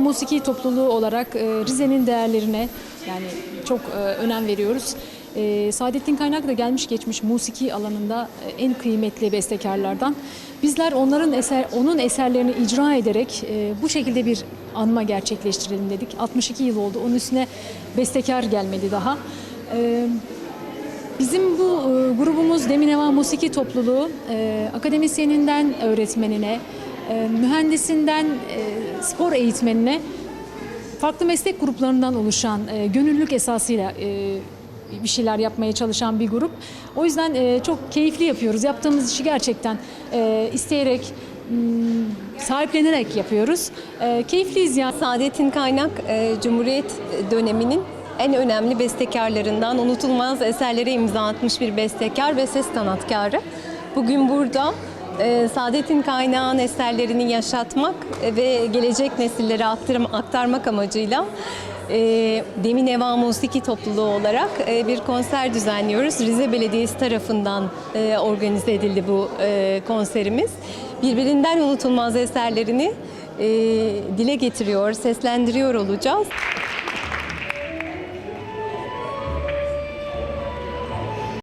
Musiki topluluğu olarak e, Rize'nin değerlerine yani çok e, önem veriyoruz. E, Saadettin Kaynak da gelmiş geçmiş musiki alanında e, en kıymetli bestekarlardan. Bizler onların eser onun eserlerini icra ederek bu şekilde bir anma gerçekleştirelim dedik. 62 yıl oldu. Onun üstüne bestekar gelmedi daha. Bizim bu grubumuz Demineva Musiki Topluluğu akademisyeninden öğretmenine, mühendisinden spor eğitmenine farklı meslek gruplarından oluşan e, gönüllülük esasıyla e, bir şeyler yapmaya çalışan bir grup. O yüzden e, çok keyifli yapıyoruz. Yaptığımız işi gerçekten e, isteyerek, m, sahiplenerek yapıyoruz. E, keyifliyiz yani. Saadettin Kaynak e, Cumhuriyet döneminin en önemli bestekarlarından unutulmaz eserlere imza atmış bir bestekar ve ses sanatkarı. Bugün burada e, Saadettin Kaynak'ın eserlerini yaşatmak ve gelecek nesillere aktarmak amacıyla e, Demin Eva Musiki Topluluğu olarak e, bir konser düzenliyoruz. Rize Belediyesi tarafından e, organize edildi bu e, konserimiz. Birbirinden unutulmaz eserlerini dile getiriyor, seslendiriyor olacağız.